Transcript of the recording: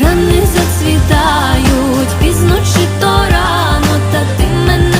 Рани зацвітали.